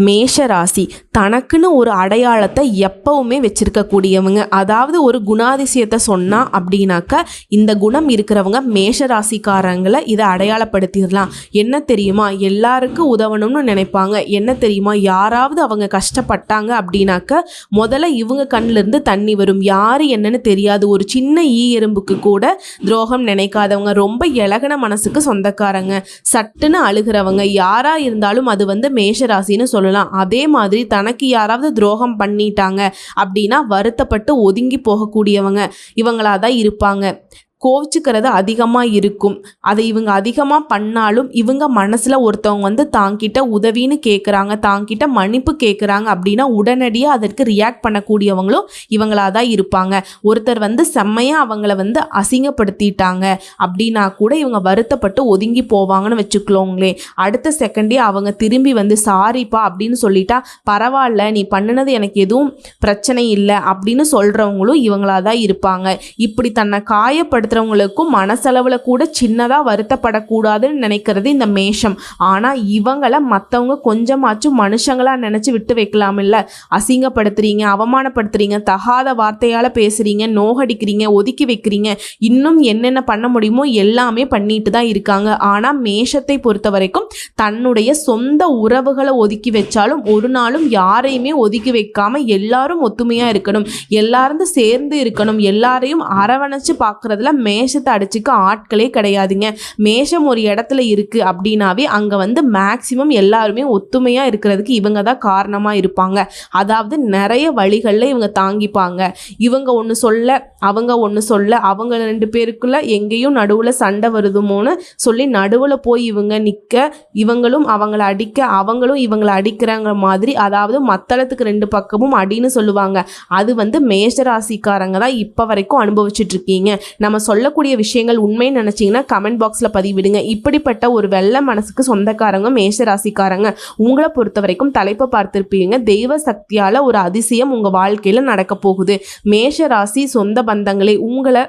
மேஷ ராசி தனக்குன்னு ஒரு அடையாளத்தை எப்பவுமே வச்சிருக்கக்கூடியவங்க. அதாவது ஒரு குணாதிசயத்தை சொன்னால் அப்படின்னாக்க இந்த குணம் இருக்கிறவங்க மேஷ ராசிக்காரங்களை இதை அடையாளப்படுத்திடலாம். என்ன தெரியுமா? எல்லாருக்கும் உதவணும்னு நினைப்பாங்க. என்ன தெரியுமா? யாராவது அவங்க கஷ்டப்பட்டாங்க அப்படின்னாக்க முதல்ல இவங்க கண்ணிலிருந்து தண்ணி வரும். யார் என்னன்னு தெரியாது. ஒரு சின்ன ஈ எறும்புக்கு கூட துரோகம் நினைக்காதவங்க. ரொம்ப இலகன மனசுக்கு சொந்தக்காரங்க. சட்டுன்னு அழுகிறவங்க. யாராக இருந்தாலும் அது வந்து மேஷ ராசின்னு சொல்லலாம். அதே மாதிரி தனக்கு யாராவது துரோகம் பண்ணிட்டாங்க அப்படின்னா வருத்தப்பட்டு ஒதுங்கி போகக்கூடியவங்க. இவங்களா தான் இருப்பாங்க. கோவிச்சுக்கிறது அதிகமாக இருக்கும். அதை இவங்க அதிகமாக பண்ணாலும் இவங்க மனசில் ஒருத்தவங்க வந்து தாங்கிட்ட உதவின்னு கேட்குறாங்க தாங்கிட்ட மன்னிப்பு கேட்குறாங்க அப்படின்னா உடனடியாக அதற்கு ரியாக்ட் பண்ணக்கூடியவங்களும் இவங்களா தான் இருப்பாங்க. ஒருத்தர் வந்து செம்மையாக அவங்கள வந்து அசிங்கப்படுத்திட்டாங்க அப்படின்னா கூட இவங்க வருத்தப்பட்டு ஒதுங்கி போவாங்கன்னு வச்சுக்கலோங்களே அடுத்த செகண்டே அவங்க திரும்பி வந்து சாரிப்பா அப்படின்னு சொல்லிட்டா பரவாயில்ல நீ பண்ணினது எனக்கு எதுவும் பிரச்சனை இல்லை அப்படின்னு சொல்கிறவங்களும் இவங்களாக தான் இருப்பாங்க. இப்படி தன்னை காயப்படுத்த காயப்படுத்துகிறவங்களுக்கும் மனசளவில் கூட சின்னதாக வருத்தப்படக்கூடாதுன்னு நினைக்கிறது இந்த மேஷம். ஆனால் இவங்களை மற்றவங்க கொஞ்சமாச்சும் மனுஷங்களாக நினச்சி விட்டு வைக்கலாம் இல்லை அசிங்கப்படுத்துறீங்க அவமானப்படுத்துறீங்க தகாத வார்த்தையால் பேசுகிறீங்க நோகடிக்கிறீங்க ஒதுக்கி வைக்கிறீங்க. இன்னும் என்னென்ன பண்ண முடியுமோ எல்லாமே பண்ணிட்டு தான் இருக்காங்க. ஆனால் மேஷத்தை பொறுத்த வரைக்கும் தன்னுடைய சொந்த உறவுகளை ஒதுக்கி வச்சாலும் ஒரு நாளும் யாரையுமே ஒதுக்கி வைக்காம எல்லாரும் ஒத்துமையாக இருக்கணும். எல்லாரும் சேர்ந்து இருக்கணும். எல்லாரையும் அரவணைச்சு பார்க்குறதுல மேஷத்தை அடிச்சுக்க ஆட்களே கிடையாதுங்க. மேஷம் ஒரு இடத்துல இருக்குது அப்படின்னாவே அங்கே வந்து மேக்சிமம் எல்லாருமே ஒத்துமையாக இருக்கிறதுக்கு இவங்க தான் காரணமாக இருப்பாங்க. அதாவது நிறைய வழிகளில் இவங்க தாங்கிப்பாங்க. இவங்க ஒன்று சொல்ல அவங்க ஒன்று சொல்ல அவங்க ரெண்டு பேருக்குள்ள எங்கேயும் நடுவில் சண்டை வருதுமோன்னு சொல்லி நடுவில் போய் இவங்க நிற்க இவங்களும் அவங்கள அடிக்க அவங்களும் இவங்களை அடிக்கிறாங்க மாதிரி அதாவது மத்தளத்துக்கு ரெண்டு பக்கமும் அடின்னு சொல்லுவாங்க. அது வந்து மேஷராசிக்காரங்க தான் இப்போ வரைக்கும் அனுபவிச்சுட்டு இருக்கீங்க. நம்ம சொல்லக்கூடிய விஷயங்கள் உண்மைன்னு நினச்சிங்கன்னா கமெண்ட் பாக்ஸில் பதிவிடுங்க. இப்படிப்பட்ட ஒரு வெள்ள மனசுக்கு சொந்தக்காரங்க மேஷராசிக்காரங்க உங்களை பொறுத்த வரைக்கும் தலைப்பை பார்த்துருப்பீங்க. தெய்வ சக்தியால் ஒரு அதிசயம் உங்கள் வாழ்க்கையில் நடக்க போகுது. மேஷ ராசி சொந்த பந்தங்களே உங்களை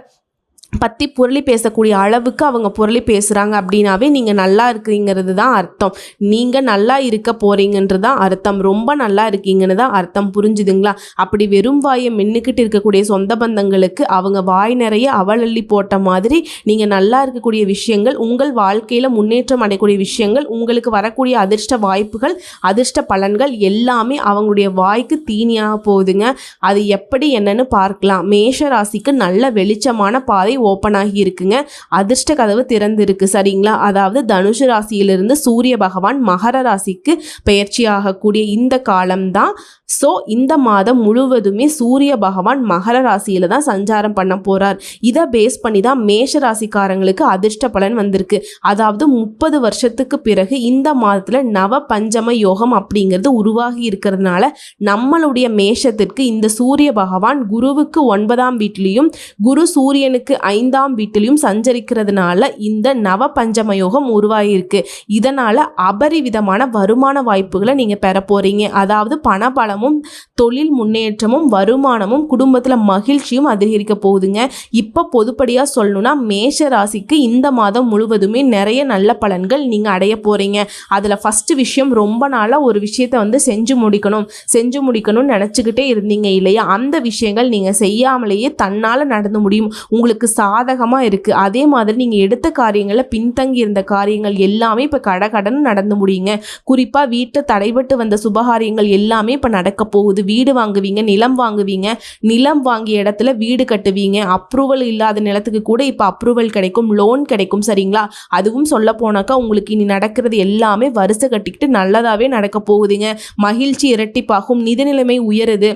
பற்றி புரளி பேசக்கூடிய அளவுக்கு அவங்க புரளி பேசுகிறாங்க அப்படின்னாவே நீங்கள் நல்லா இருக்கிறீங்கிறது தான் அர்த்தம். நீங்கள் நல்லா இருக்க போகிறீங்கன்றது தான் அர்த்தம். ரொம்ப நல்லா இருக்கீங்கன்னு தான் அர்த்தம். புரிஞ்சுதுங்களா? அப்படி வெறும் வாயை மின்னுக்கிட்டு இருக்கக்கூடிய சொந்த பந்தங்களுக்கு அவங்க வாய் நிறைய அவலள்ளி போட்ட மாதிரி நீங்கள் நல்லா இருக்கக்கூடிய விஷயங்கள் உங்கள் வாழ்க்கையில் முன்னேற்றம் அடையக்கூடிய விஷயங்கள் உங்களுக்கு வரக்கூடிய அதிர்ஷ்ட வாய்ப்புகள் அதிர்ஷ்ட பலன்கள் எல்லாமே அவங்களுடைய வாய்க்கு தீனியாக போகுதுங்க. அது எப்படி என்னன்னு பார்க்கலாம். மேஷ ராசிக்கு நல்ல வெளிச்சமான பாதை ஓப்பன் ஆகி இருக்குங்க. அதிர்ஷ்ட கதவு திறந்திருக்கு சரிங்களா? அதாவது தனுஷு ராசியிலிருந்து சூரிய பகவான் மகர ராசிக்கு பெயர்ச்சி ஆகக்கூடிய இந்த காலம்தான். ஸோ இந்த மாதம் முழுவதுமே சூரிய பகவான் மகர ராசியில தான் சஞ்சாரம் பண்ண போறார். இதை பேஸ் பண்ணி தான் மேஷ ராசிக்காரங்களுக்கு அதிர்ஷ்ட பலன் வந்திருக்கு. அதாவது முப்பது வருஷத்துக்கு பிறகு இந்த மாதத்துல நவ பஞ்சம யோகம் அப்படிங்கிறது உருவாகி இருக்கிறதுனால நம்மளுடைய மேஷத்திற்கு இந்த சூரிய பகவான் குருவுக்கு ஒன்பதாம் வீட்லேயும் குரு சூரியனுக்கு ஐந்தாம் வீட்டிலையும் சஞ்சரிக்கிறதுனால இந்த நவ பஞ்சம யோகம் உருவாகியிருக்கு இதனால் அபரிவிதமான வருமான வாய்ப்புகளை நீங்கள் பெற போகிறீங்க அதாவது பணபலமும் தொழில் முன்னேற்றமும் வருமானமும் குடும்பத்தில் மகிழ்ச்சியும் அதிகரிக்க போகுதுங்க. இப்போ பொதுப்படியாக சொல்லணும்னா மேஷ ராசிக்கு இந்த மாதம் முழுவதுமே நிறைய நல்ல பலன்கள் நீங்கள் அடைய போகிறீங்க அதில் ஃபஸ்ட்டு விஷயம் ரொம்ப நாளாக ஒரு விஷயத்தை வந்து செஞ்சு முடிக்கணும். செஞ்சு முடிக்கணும்னு நினச்சிக்கிட்டே இருந்தீங்க இல்லையா? அந்த விஷயங்கள் நீங்கள் செய்யாமலேயே தன்னால் நடந்து முடியும். உங்களுக்கு சாதகமாக இருக்குது அதே மாதிரி நீங்கள் எடுத்த காரியங்களில் பின்தங்கி இருந்த காரியங்கள் எல்லாமே இப்போ கடகடன்னு நடந்து முடியுங்க. குறிப்பாக வீட்டை தடைபட்டு வந்த சுபகாரியங்கள் எல்லாமே இப்போ நடக்க போகுது. வீடு வாங்குவீங்க நிலம் வாங்குவீங்க. நிலம் வாங்கிய இடத்துல வீடு கட்டுவீங்க. அப்ரூவல் இல்லாத நிலத்துக்கு கூட இப்போ அப்ரூவல் கிடைக்கும் லோன் கிடைக்கும் சரிங்களா? அதுவும் சொல்ல போனாக்கா உங்களுக்கு இனி நடக்கிறது எல்லாமே வரிசை கட்டிக்கிட்டு நல்லதாகவே நடக்க போகுதுங்க. மகிழ்ச்சி இரட்டிப்பாகும். நிதி நிலைமை உயருது.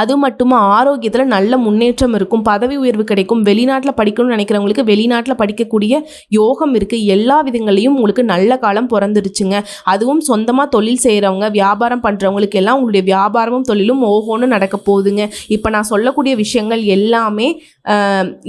அது மட்டுமா ஆரோக்கியத்தில் நல்ல முன்னேற்றம் இருக்கும் பதவி உயர்வு கிடைக்கும் வெளிநாட்டில் படிக்கணும்னு நினைக்கிறவங்களுக்கு வெளிநாட்டில் படிக்கக்கூடிய யோகம் இருக்குது எல்லா விதங்களையும் உங்களுக்கு நல்ல காலம் பிறந்துருச்சுங்க அதுவும் சொந்தமாக தொழில் செய்கிறவங்க வியாபாரம் பண்ணுறவங்களுக்கு எல்லாம் உங்களுடைய வியாபாரமும் தொழிலும் ஓஹோன்னு நடக்க போகுதுங்க. இப்போ நான் சொல்லக்கூடிய விஷயங்கள் எல்லாமே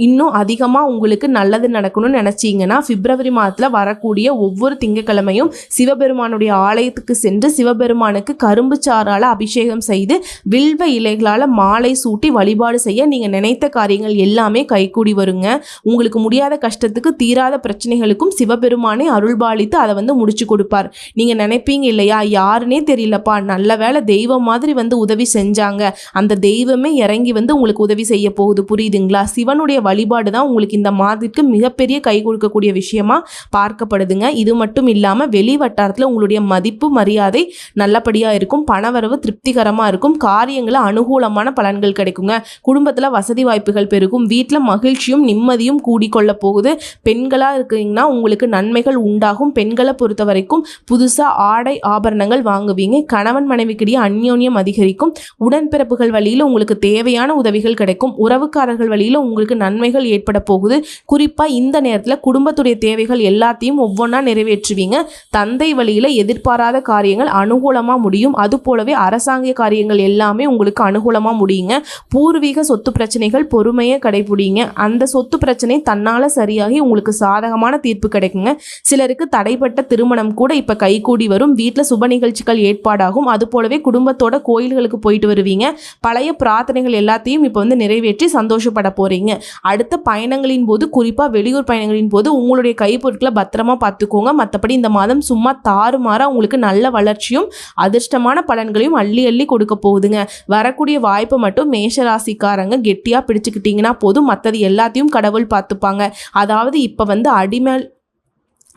இன்னும் அதிகமாக உங்களுக்கு நல்லது நடக்கணும்னு நினச்சிங்கன்னா பிப்ரவரி மாதத்தில் வரக்கூடிய ஒவ்வொரு திங்கட்கிழமையும் சிவபெருமானுடைய ஆலயத்துக்கு சென்று சிவபெருமானுக்கு கரும்பு சாறால் அபிஷேகம் செய்து வில்வ இலைகளால் பூக்களால் மாலை சூட்டி வழிபாடு செய்ய நீங்கள் நினைத்த காரியங்கள் எல்லாமே கைகூடி வருங்க. உங்களுக்கு முடியாத கஷ்டத்துக்கு தீராத பிரச்சனைகளுக்கும் சிவபெருமானே அருள்பாலித்து அதை வந்து முடிச்சு கொடுப்பார். நீங்கள் நினைப்பீங்க இல்லையா? யாருன்னே தெரியலப்பா. நல்ல வேளை தெய்வம் மாதிரி வந்து உதவி செஞ்சாங்க. அந்த தெய்வமே இறங்கி வந்து உங்களுக்கு உதவி செய்ய போகுது. புரியுதுங்களா? சிவனுடைய வழிபாடு தான் உங்களுக்கு இந்த மாதிரிக்கு மிகப்பெரிய கை கொடுக்கக்கூடிய விஷயமா பார்க்கப்படுதுங்க. இது மட்டும் இல்லாமல் வெளி வட்டாரத்தில் உங்களுடைய மதிப்பு மரியாதை நல்லபடியாக இருக்கும். பணவரவு திருப்திகரமாக இருக்கும். காரியங்களை அனுகூலம் அனுகூலமான பலன்கள் கிடைக்குங்க. குடும்பத்தில் வசதி வாய்ப்புகள் பெருகும். வீட்டில் மகிழ்ச்சியும் நிம்மதியும் கூடிக்கொள்ள போகுது. பெண்களாக இருக்கீங்கன்னா உங்களுக்கு நன்மைகள் உண்டாகும். பெண்களை பொறுத்த வரைக்கும் புதுசாக ஆடை ஆபரணங்கள் வாங்குவீங்க. கணவன் மனைவிக்கிடையே அந்யோன்யம் அதிகரிக்கும். உடன்பிறப்புகள் வழியில் உங்களுக்கு தேவையான உதவிகள் கிடைக்கும். உறவுக்காரர்கள் வழியில் உங்களுக்கு நன்மைகள் ஏற்பட போகுது. குறிப்பாக இந்த நேரத்தில் குடும்பத்துடைய தேவைகள் எல்லாத்தையும் ஒவ்வொன்றா நிறைவேற்றுவீங்க. தந்தை வழியில் எதிர்பாராத காரியங்கள் அனுகூலமாக முடியும். அது போலவே அரசாங்க காரியங்கள் எல்லாமே உங்களுக்கு அனுகூலமாக முடியுங்க. பூர்வீக சொத்து பிரச்சனைகள் பொறுமையை கடைபிடிங்க. அந்த சொத்து பிரச்சனை தன்னால் சரியாகி உங்களுக்கு சாதகமான தீர்ப்பு கிடைக்குங்க. சிலருக்கு தடைப்பட்ட திருமணம் கூட இப்போ கைகூடி வரும். வீட்டில் சுப நிகழ்ச்சிகள் ஏற்பாடாகும். அது போலவே குடும்பத்தோட கோயில்களுக்கு போயிட்டு வருவீங்க. பழைய பிரார்த்தனைகள் எல்லாத்தையும் இப்போ வந்து நிறைவேற்றி சந்தோஷப்பட போகிறீங்க அடுத்த பயணங்களின் போது குறிப்பாக வெளியூர் பயணங்களின் போது உங்களுடைய கைப்பொருட்களை பத்திரமா பார்த்துக்கோங்க. மற்றபடி இந்த மாதம் சும்மா தாறுமாறாக உங்களுக்கு நல்ல வளர்ச்சியும் அதிர்ஷ்டமான பலன்களையும் அள்ளி அள்ளி கொடுக்க போகுதுங்க. வரக்கூடிய வாய்ப்பை மட்டும் மேஷராசிக்காரங்க கெட்டியாக பிடிச்சிக்கிட்டிங்கன்னா போதும். மற்றது எல்லாத்தையும் கடவுள் பார்த்துப்பாங்க. அதாவது இப்போ வந்து அடிமேல்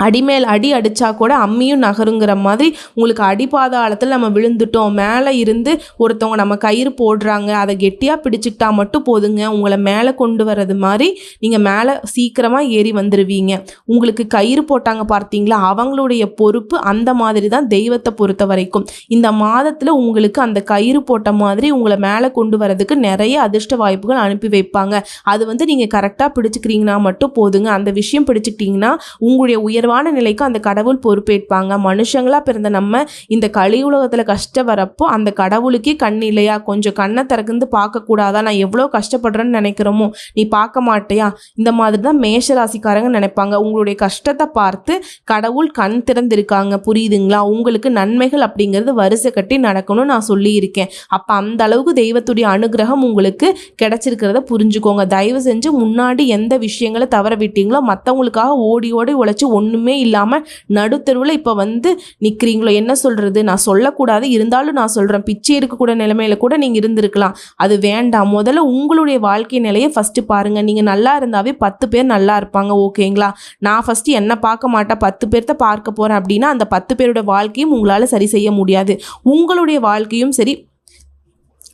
அடிமேல் அடி அடித்தா கூட அம்மியும் நகருங்கிற மாதிரி உங்களுக்கு அடிபாதாளத்தில் நம்ம விழுந்துட்டோம். மேலே இருந்து ஒருத்தவங்க நம்ம கயிறு போடுறாங்க. அதை கெட்டியாக பிடிச்சிக்கிட்டா மட்டும் போதுங்க. உங்களை மேலே கொண்டு வர்றது மாதிரி நீங்கள் மேலே சீக்கிரமாக ஏறி வந்துடுவீங்க உங்களுக்கு கயிறு போட்டாங்க பார்த்தீங்களா? அவங்களுடைய பொறுப்பு அந்த மாதிரி தான் தெய்வத்தை பொறுத்த வரைக்கும். இந்த மாதத்தில் உங்களுக்கு அந்த கயிறு போட்ட மாதிரி உங்களை மேலே கொண்டு வரதுக்கு நிறைய அதிர்ஷ்ட வாய்ப்புகள் அனுப்பி வைப்பாங்க. அது வந்து நீங்கள் கரெக்டாக பிடிச்சிக்கிறீங்கன்னா மட்டும் போதுங்க. அந்த விஷயம் பிடிச்சிக்கிட்டிங்கன்னா உங்களுடைய உயர்வான நிலைக்கு அந்த கடவுள் பொறுப்பேற்பாங்க. மனுஷங்களாக பிறந்த நம்ம இந்த கலி உலகத்தில் கஷ்டம் வரப்போ அந்த கடவுளுக்கே கண் இல்லையா? கொஞ்சம் கண்ணை திறந்து பார்க்கக்கூடாதா? நான் எவ்வளோ கஷ்டப்படுறேன்னு நினைக்கிறோமோ? நீ பார்க்க மாட்டியா? இந்த மாதிரி தான் மேஷராசிக்காரங்க நினைப்பாங்க. உங்களுடைய கஷ்டத்தை பார்த்து கடவுள் கண் திறந்திருக்காங்க. புரியுதுங்களா? உங்களுக்கு நன்மைகள் அப்படிங்கிறது வரிசை கட்டி நடக்கணும்னு நான் சொல்லியிருக்கேன். அப்போ அந்த அளவுக்கு தெய்வத்துடைய அனுகிரகம் உங்களுக்கு கிடைச்சிருக்கிறத புரிஞ்சுக்கோங்க. தயவு செஞ்சு முன்னாடி எந்த விஷயங்களை தவற விட்டீங்களோ மற்றவங்களுக்காக ஓடி ஓடி உழைச்சி ஒன்றுமே இல்லாமல் நடுத்தருவில் இப்போ வந்து நிற்கிறீங்களோ என்ன சொல்கிறது நான் சொல்லக்கூடாது. இருந்தாலும் நான் சொல்கிறேன் பிச்சை இருக்கக்கூட நிலைமையில கூட நீங்கள் இருந்திருக்கலாம். அது வேண்டாம். முதல்ல உங்களுடைய வாழ்க்கை நிலையை ஃபஸ்ட்டு பாருங்கள் நீங்கள் நல்லா இருந்தாவே பத்து பேர் நல்லா இருப்பாங்க. ஓகேங்களா? நான் ஃபஸ்ட்டு என்ன பார்க்க மாட்டேன்? பத்து பேர்த்த பார்க்க போகிறேன் அப்படின்னா அந்த பத்து பேரோட வாழ்க்கையும் உங்களால் சரி செய்ய முடியாது. உங்களுடைய வாழ்க்கையும் சரி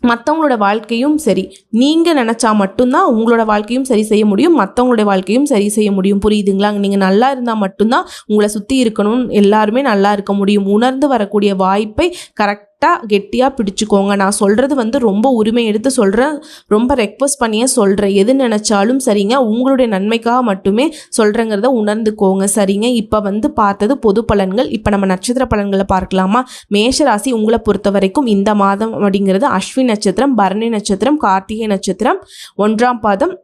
மற்றவங்களோட வாழ்க்கையும் சரி. நீங்கள் நினச்சா மட்டும்தான் உங்களோட வாழ்க்கையும் சரி செய்ய முடியும். மற்றவங்களுடைய வாழ்க்கையும் சரி செய்ய முடியும். புரியுதுங்களா? நீங்கள் நல்லா இருந்தால் மட்டும்தான் உங்களை சுற்றி இருக்கணும்னு எல்லாருமே நல்லா இருக்க முடியும். உணர்ந்து வரக்கூடிய வாய்ப்பை கரெக்ட் கரெக்டாக கெட்டியாக பிடிச்சிக்கோங்க. நான் சொல்கிறது வந்து ரொம்ப உரிமை எடுத்து சொல்கிறேன் ரொம்ப ரெக்வஸ்ட் பண்ணியே சொல்கிறேன் எது நினச்சாலும் சரிங்க. உங்களுடைய நன்மைக்காக மட்டுமே சொல்கிறேங்கிறத உணர்ந்துக்கோங்க. சரிங்க? இப்போ வந்து பார்த்தது பொது பலன்கள். இப்போ நம்ம நட்சத்திர பலன்களை பார்க்கலாமா? மேஷராசி உங்களை பொறுத்த வரைக்கும் இந்த மாதம் அப்படிங்கிறது அஸ்வின் நட்சத்திரம் பரணி நட்சத்திரம் கார்த்திகை நட்சத்திரம் ஒன்றாம் பாதம்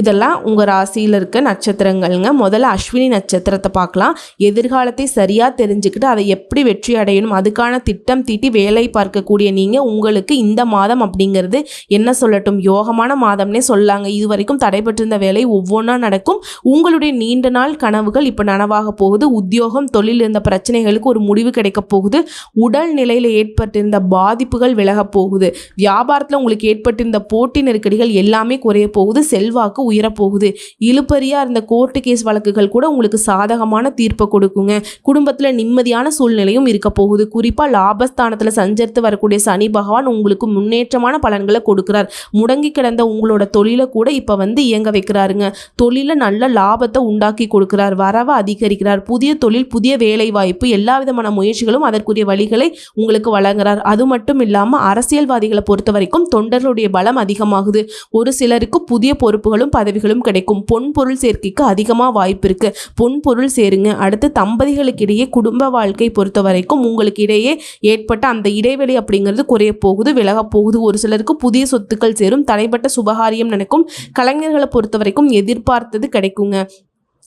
இதெல்லாம் உங்கள் ராசியில் இருக்க நட்சத்திரங்கள்ங்க. முதல்ல அஸ்வினி நட்சத்திரத்தை பார்க்கலாம். எதிர்காலத்தை சரியாக தெரிஞ்சுக்கிட்டு அதை எப்படி வெற்றி அடையணும் அதுக்கான திட்டம் தீட்டி வேலை பார்க்கக்கூடிய நீங்கள் உங்களுக்கு இந்த மாதம் அப்படிங்கிறது என்ன சொல்லட்டும் யோகமான மாதம்னே சொல்லாங்க இது வரைக்கும் தடைபட்டிருந்த வேலை ஒவ்வொன்றா நடக்கும். உங்களுடைய நீண்ட நாள் கனவுகள் இப்போ நனவாக போகுது. உத்தியோகம் தொழில் இருந்த பிரச்சனைகளுக்கு ஒரு முடிவு கிடைக்க போகுது. உடல் நிலையில் ஏற்பட்டிருந்த பாதிப்புகள் விலகப் போகுது. வியாபாரத்தில் உங்களுக்கு ஏற்பட்டிருந்த போட்டி நெருக்கடிகள் எல்லாமே குறைய போகுது. செல்வாக்கு உயரப்போகுது. இழுப்பறியாக இருந்த கோர்ட்டு கேஸ் வழக்குகள் கூட உங்களுக்கு சாதகமான தீர்ப்பை கொடுக்குங்க. குடும்பத்தில் நிம்மதியான சூழ்நிலையும் இருக்க போகுது. குறிப்பாக லாபஸ்தானத்தில் சஞ்சரித்து வரக்கூடிய சனி பகவான் உங்களுக்கு முன்னேற்றமான பலன்களை கொடுக்குறார். முடங்கி கிடந்த உங்களோட தொழிலை கூட இப்போ வந்து இயங்க வைக்கிறாருங்க. தொழில நல்ல லாபத்தை உண்டாக்கி கொடுக்கிறார். வரவை அதிகரிக்கிறார். புதிய தொழில் புதிய வேலை வாய்ப்பு எல்லா விதமான முயற்சிகளும் அதற்குரிய வழிகளை உங்களுக்கு வழங்குறார். அது மட்டும் இல்லாமல் அரசியல்வாதிகளை பொறுத்த வரைக்கும் தொண்டர்களுடைய பலம் அதிகமாகுது. ஒரு சிலருக்கு புதிய பொறுப்புகளும் பதவிகளும் கிடைக்கும். பொன் பொருள் சேர்க்கைக்கு அதிகமாக வாய்ப்பு இருக்கு. பொன் பொருள் சேருங்க. அடுத்து தம்பதிகளுக்கிடையே குடும்ப வாழ்க்கை பொறுத்த வரைக்கும் உங்களுக்கு இடையே ஏற்பட்ட அந்த இடைவெளி அப்படிங்கிறது குறைய போகுது விலக போகுது. ஒரு சிலருக்கு புதிய சொத்துக்கள் சேரும். தடைப்பட்ட சுபகாரியம் நினைக்கும் கலைஞர்களை பொறுத்த வரைக்கும் எதிர்பார்த்தது கிடைக்குங்க.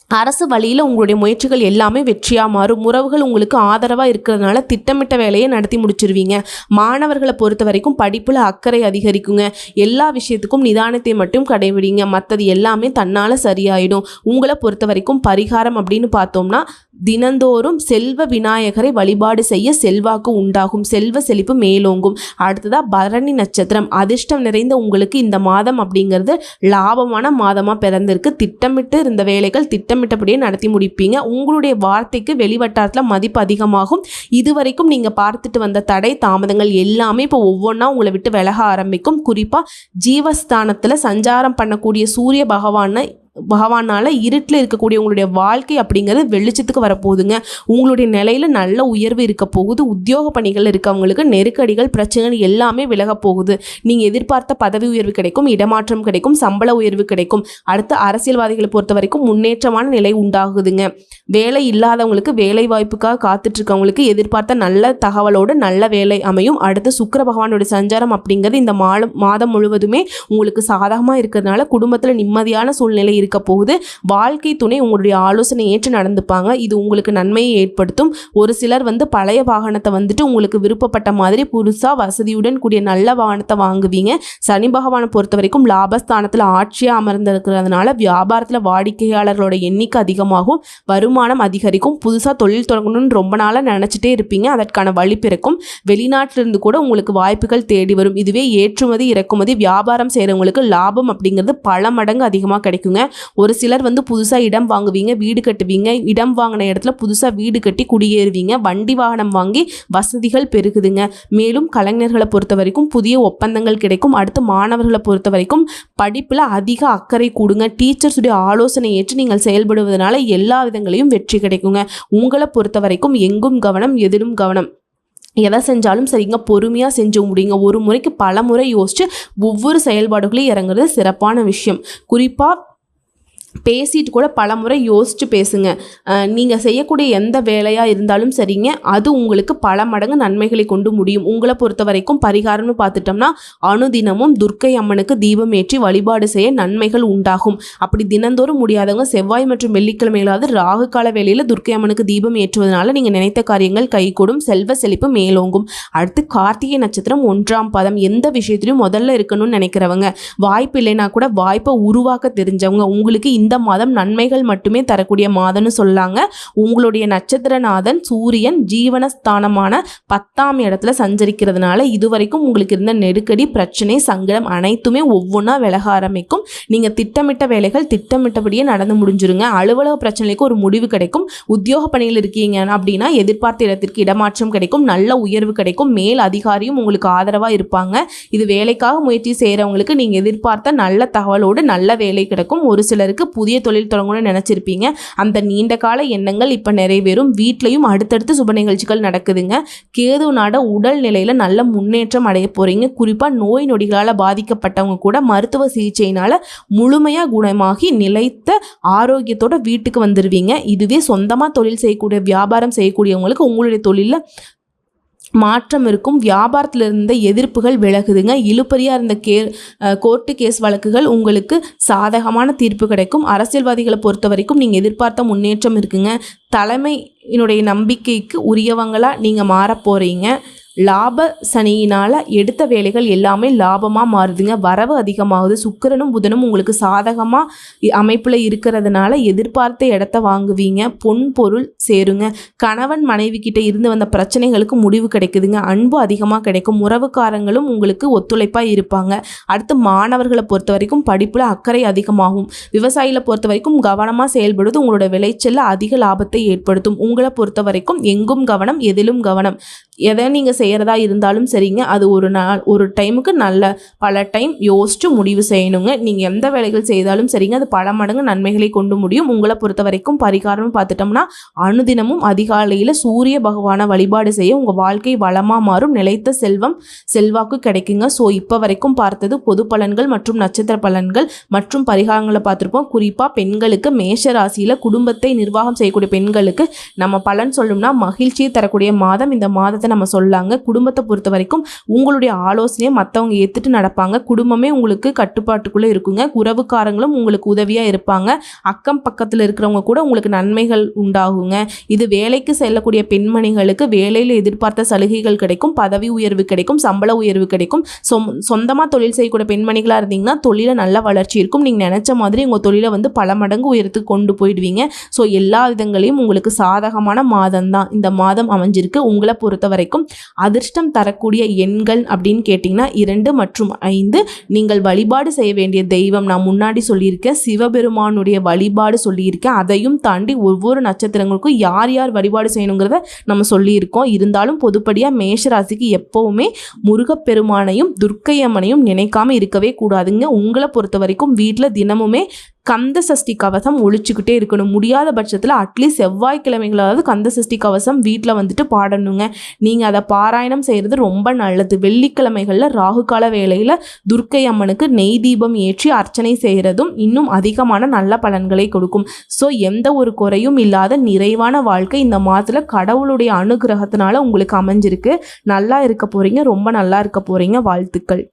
அரசு வழியில் உங்களுடைய முயற்சிகள் எல்லாமே வெற்றியாக மாறும். உறவுகள் உங்களுக்கு ஆதரவாக இருக்கிறதுனால திட்டமிட்ட வேலையை நடத்தி முடிச்சிருவீங்க. மாணவர்களை பொறுத்த வரைக்கும் படிப்பில் அக்கறை அதிகரிக்குங்க. எல்லா விஷயத்துக்கும் நிதானத்தை மட்டும் கடைபிடிங்க. மற்றது எல்லாமே தன்னால் சரியாயிடும். உங்களை பொறுத்த வரைக்கும் பரிகாரம் அப்படின்னு பார்த்தோம்னா தினந்தோறும் செல்வ விநாயகரை வழிபாடு செய்ய செல்வாக்கு உண்டாகும். செல்வ செழிப்பு மேலோங்கும். அடுத்ததாக பரணி நட்சத்திரம். அதிர்ஷ்டம் நிறைந்த உங்களுக்கு இந்த மாதம் அப்படிங்கிறது லாபமான மாதமாக பிறந்திருக்கு. திட்டமிட்டு இருந்த வேலைகள் திட்டம் திட்டமிட்டபடியே நடத்தி முடிப்பீங்க. உங்களுடைய வார்த்தைக்கு வெளிவட்டாரத்தில் மதிப்பு அதிகமாகும். இதுவரைக்கும் நீங்கள் பார்த்துட்டு வந்த தடை தாமதங்கள் எல்லாமே இப்போ ஒவ்வொன்றா உங்களை விட்டு விலக ஆரம்பிக்கும். குறிப்பாக ஜீவஸ்தானத்தில் சஞ்சாரம் பண்ணக்கூடிய சூரிய பகவானை பகவானால் இருட்டில் இருக்கக்கூடிய உங்களுடைய வாழ்க்கை அப்படிங்கிறது வெளிச்சத்துக்கு வரப்போகுதுங்க. உங்களுடைய நிலையில் நல்ல உயர்வு இருக்க போகுது. உத்தியோக பணிகள் இருக்கவங்களுக்கு நெருக்கடிகள் பிரச்சனைகள் எல்லாமே விலக போகுது. நீங்கள் எதிர்பார்த்த பதவி உயர்வு கிடைக்கும் இடமாற்றம் கிடைக்கும் சம்பள உயர்வு கிடைக்கும். அடுத்து அரசியல்வாதிகளை பொறுத்த வரைக்கும் முன்னேற்றமான நிலை உண்டாகுதுங்க. வேலை இல்லாதவங்களுக்கு வேலை வாய்ப்புக்காக காத்துட்ருக்கவங்களுக்கு எதிர்பார்த்த நல்ல தகவலோடு நல்ல வேலை அமையும். அடுத்து சுக்கிர பகவானுடைய சஞ்சாரம் அப்படிங்கிறது இந்த மாதம் மாதம் முழுவதுமே உங்களுக்கு சாதகமாக இருக்கிறதுனால குடும்பத்தில் நிம்மதியான சூழ்நிலை இருக்கு. போகுது. வாழ்க்கை துணை உங்களுடைய ஆலோசனை ஏற்று நடந்துப்பாங்க. இது உங்களுக்கு நன்மையை ஏற்படுத்தும். ஒரு சிலர் வந்து பழைய வாகனத்தை வந்துட்டு உங்களுக்கு விருப்பப்பட்ட மாதிரி புதுசாக வசதியுடன் கூடிய நல்ல வாகனத்தை வாங்குவீங்க. சனி பகவானை பொறுத்த வரைக்கும் லாபஸ்தானத்தில் ஆட்சியாக அமர்ந்திருக்கிறதுனால வியாபாரத்தில் வாடிக்கையாளர்களோட எண்ணிக்கை அதிகமாகும். வருமானம் அதிகரிக்கும். புதுசாக தொழில் தொடங்கணும்னு ரொம்ப நாளாக நினச்சிட்டே இருப்பீங்க. அதற்கான வழி பிறக்கும். வெளிநாட்டிலிருந்து கூட உங்களுக்கு வாய்ப்புகள் தேடி வரும். இதுவே ஏற்றுமதி இறக்குமதி வியாபாரம் செய்கிறவங்களுக்கு லாபம் அப்படிங்கிறது பல மடங்கு அதிகமாக கிடைக்குங்க. ஒரு சிலர் வந்து புதுசாக இடம் வாங்குவீங்க வீடு கட்டுவீங்க. இடம் வாங்கின இடத்துல புதுசாக வீடு கட்டி குடியேறுவீங்க. வண்டி வாகனம் வாங்கி வசதிகள் பெருகுதுங்க. மேலும் கலைஞர்களை பொறுத்த வரைக்கும் புதிய ஒப்பந்தங்கள் கிடைக்கும். அடுத்து மாணவர்களை பொறுத்த வரைக்கும் படிப்பில் அதிக அக்கறை கூடுங்க. டீச்சர்ஸுடைய ஆலோசனை ஏற்று நீங்கள் செயல்படுவதனால எல்லா விதங்களையும் வெற்றி கிடைக்குங்க. உங்களை பொறுத்த வரைக்கும் எங்கும் கவனம் எதிலும் கவனம். எதை செஞ்சாலும் சரிங்க. பொறுமையாக செஞ்சு முடியுங்க ஒரு முறைக்கு பல முறை யோசித்து ஒவ்வொரு செயல்பாடுகளையும் இறங்குறது சிறப்பான விஷயம். குறிப்பாக பேசிட்டு கூட பல முறை யோசித்து பேசுங்க நீங்கள் செய்யக்கூடிய எந்த வேலையாக இருந்தாலும் சரிங்க. அது உங்களுக்கு பல மடங்கு நன்மைகளை கொண்டு முடியும். உங்களை பொறுத்த வரைக்கும் பரிகாரம்னு பார்த்துட்டோம்னா அனுதினமும் துர்க்கை அம்மனுக்கு தீபம் ஏற்றி வழிபாடு செய்ய நன்மைகள் உண்டாகும். அப்படி தினந்தோறும் முடியாதவங்க செவ்வாய் மற்றும் வெள்ளிக்கிழமைகளாவது ராகு கால வேலையில் துர்க்கை அம்மனுக்கு தீபம் ஏற்றுவதனால நீங்கள் நினைத்த காரியங்கள் கைகூடும். செல்வ செழிப்பு மேலோங்கும். அடுத்து கார்த்திகை நட்சத்திரம் ஒன்றாம் பதம். எந்த விஷயத்திலையும் முதல்ல இருக்கணும்னு நினைக்கிறவங்க வாய்ப்பு இல்லைன்னா கூட வாய்ப்பை உருவாக்க தெரிஞ்சவங்க உங்களுக்கு இந்த மாதம் நன்மைகள் மட்டுமே தரக்கூடிய மாதம்னு சொல்லாங்க. உங்களுடைய நட்சத்திரநாதன் சூரியன் ஜீவனஸ்தானமான பத்தாம் இடத்துல சஞ்சரிக்கிறதுனால இதுவரைக்கும் உங்களுக்கு இருந்த நெருக்கடி பிரச்சனை சங்கடம் அனைத்துமே ஒவ்வொன்றா விலக ஆரம்பிக்கும். நீங்கள் திட்டமிட்ட வேலைகள் திட்டமிட்டபடியே நடந்து முடிஞ்சிருங்க. அலுவலக பிரச்சனைக்கு ஒரு முடிவு கிடைக்கும். உத்தியோக பணியில் இருக்கீங்க அப்படின்னா எதிர்பார்த்த இடத்திற்கு இடமாற்றம் கிடைக்கும். நல்ல உயர்வு கிடைக்கும். மேல் அதிகாரியும் உங்களுக்கு ஆதரவாக இருப்பாங்க. இது வேலைக்காக முயற்சி செய்கிறவங்களுக்கு நீங்கள் எதிர்பார்த்த நல்ல தகவலோடு நல்ல வேலை கிடைக்கும். ஒரு சிலருக்கு புதிய தொழில் தொடங்கணும்னு நினச்சிருப்பீங்க. அந்த நீண்ட கால எண்ணங்கள் இப்போ நிறைவேறும். வீட்லேயும் அடுத்தடுத்து சுப நிகழ்ச்சிகள் நடக்குதுங்க. கேது நாட உடல் நிலையில் நல்ல முன்னேற்றம் அடைய போகிறீங்க குறிப்பாக நோய் நொடிகளால் பாதிக்கப்பட்டவங்க கூட மருத்துவ சிகிச்சையினால் முழுமையாக குணமாகி நிலைத்த ஆரோக்கியத்தோட வீட்டுக்கு வந்துடுவீங்க இதுவே சொந்தமாக தொழில் செய்யக்கூடிய வியாபாரம் செய்யக்கூடியவங்களுக்கு உங்களுடைய தொழிலில் மாற்றம் இருக்கும். வியாபாரத்தில் இருந்த எதிர்ப்புகள் விலகுதுங்க. இழுப்பறியாக இருந்த கே கோர்ட்டு கேஸ் வழக்குகள் உங்களுக்கு சாதகமான தீர்ப்பு கிடைக்கும். அரசியல்வாதிகளை பொறுத்த வரைக்கும் நீங்கள் எதிர்பார்த்த முன்னேற்றம் இருக்குங்க. தலைமையினுடைய நம்பிக்கைக்கு உரியவங்களாக நீங்கள் மாற போகிறீங்க லாப சனியினால் எடுத்த வேலைகள் எல்லாமே லாபமாக மாறுதுங்க. வரவு அதிகமாகுது. சுக்கிரனும் புதனும் உங்களுக்கு சாதகமாக அமைப்பில் இருக்கிறதுனால எதிர்பார்த்த இடத்த வாங்குவீங்க. பொன் பொருள் சேருங்க. கணவன் மனைவி கிட்ட இருந்து வந்த பிரச்சனைகளுக்கு முடிவு கிடைக்குதுங்க. அன்பு அதிகமாக கிடைக்கும். உறவுக்காரங்களும் உங்களுக்கு ஒத்துழைப்பாக இருப்பாங்க. அடுத்து மாணவர்களை பொறுத்த வரைக்கும் படிப்பில் அக்கறை அதிகமாகும். விவசாயிகளை பொறுத்த வரைக்கும் கவனமாக செயல்படுவது உங்களோட விளைச்சலில் அதிக லாபத்தை ஏற்படுத்தும். உங்களை பொறுத்த வரைக்கும் எங்கும் கவனம் எதிலும் கவனம். எதை நீங்கள் செய்கிறதா இருந்தாலும் சரிங்க. அது ஒரு நாள் ஒரு டைமுக்கு நல்ல பல டைம் யோசித்து முடிவு செய்யணுங்க. நீங்கள் எந்த வேலைகள் செய்தாலும் சரிங்க. அது பல மடங்கு நன்மைகளை கொண்டு முடியும். உங்களை பொறுத்த வரைக்கும் பரிகாரம்னு பார்த்துட்டோம்னா அனுதினமும் அதிகாலையில் சூரிய பகவானை வழிபாடு செய்ய உங்கள் வாழ்க்கை வளமாக மாறும். நிலைத்த செல்வம் செல்வாக்கு கிடைக்குங்க. ஸோ இப்போ வரைக்கும் பார்த்தது பொது பலன்கள் மற்றும் நட்சத்திர பலன்கள் மற்றும் பரிகாரங்களை பார்த்துருப்போம். குறிப்பாக பெண்களுக்கு மேஷ ராசியில் குடும்பத்தை நிர்வாகம் செய்யக்கூடிய பெண்களுக்கு நம்ம பலன் சொல்லணும்னா மகிழ்ச்சியை தரக்கூடிய மாதம். இந்த மாதத்தை விஷயத்த நம்ம சொல்லாங்க. குடும்பத்தை பொறுத்த வரைக்கும் உங்களுடைய ஆலோசனையை மற்றவங்க ஏற்றுட்டு நடப்பாங்க. குடும்பமே உங்களுக்கு கட்டுப்பாட்டுக்குள்ளே இருக்குங்க. உறவுக்காரங்களும் உங்களுக்கு உதவியாக இருப்பாங்க. அக்கம் பக்கத்தில் இருக்கிறவங்க கூட உங்களுக்கு நன்மைகள் உண்டாகுங்க. இது வேலைக்கு செல்லக்கூடிய பெண்மணிகளுக்கு வேலையில் எதிர்பார்த்த சலுகைகள் கிடைக்கும். பதவி உயர்வு கிடைக்கும். சம்பள உயர்வு கிடைக்கும். சொம் சொந்தமாக தொழில் செய்யக்கூடிய பெண்மணிகளாக இருந்தீங்கன்னா தொழிலில் நல்ல வளர்ச்சி இருக்கும். நீங்கள் நினச்ச மாதிரி உங்கள் தொழிலை வந்து பல மடங்கு உயரத்துக்கு கொண்டு போயிடுவீங்க. ஸோ எல்லா விதங்களையும் உங்களுக்கு சாதகமான மாதம் தான் இந்த மாதம் அமைஞ்சிருக்கு. உங்களை பொறுத்த வரைக்கும் அதிர்ஷ்டம் தரக்கூடிய எண்கள் அப்படின்னு கேட்டிங்கன்னா இரண்டு மற்றும் ஐந்து. நீங்கள் வழிபாடு செய்ய வேண்டிய தெய்வம். நான் முன்னாடி சொல்லியிருக்கேன் சிவபெருமானுடைய வழிபாடு சொல்லியிருக்கேன். அதையும் தாண்டி ஒவ்வொரு நட்சத்திரங்களுக்கும் யார் யார் வழிபாடு செய்யணுங்கிறத நம்ம சொல்லியிருக்கோம். இருந்தாலும் பொதுப்படியாக மேஷராசிக்கு எப்போவுமே முருகப்பெருமானையும் துர்க்கையம்மனையும் நினைக்காமல் இருக்கவே கூடாதுங்க. உங்களை பொறுத்த வரைக்கும் வீட்டில் தினமுமே கந்த சஷ்டி கவசம் ஒழிச்சுக்கிட்டே இருக்கணும். முடியாத பட்சத்தில் அட்லீஸ்ட் செவ்வாய்க்கிழமைகளாவது கந்த சஷ்டி கவசம் வீட்டில் வந்துட்டு பாடணுங்க. நீங்கள் அதை பாராயணம் செய்கிறது ரொம்ப நல்லது. வெள்ளிக்கிழமைகளில் ராகுகால வேளையில் துர்க்கை அம்மனுக்கு நெய் தீபம் ஏற்றி அர்ச்சனை செய்கிறதும் இன்னும் அதிகமான நல்ல பலன்களை கொடுக்கும். ஸோ எந்த ஒரு குறையும் இல்லாத நிறைவான வாழ்க்கை இந்த மாதத்தில் கடவுளுடைய அனுகிரகத்தினால உங்களுக்கு அமைஞ்சிருக்கு. நல்லா இருக்க போகிறீங்க ரொம்ப நல்லா இருக்க போகிறீங்க வாழ்த்துக்கள்.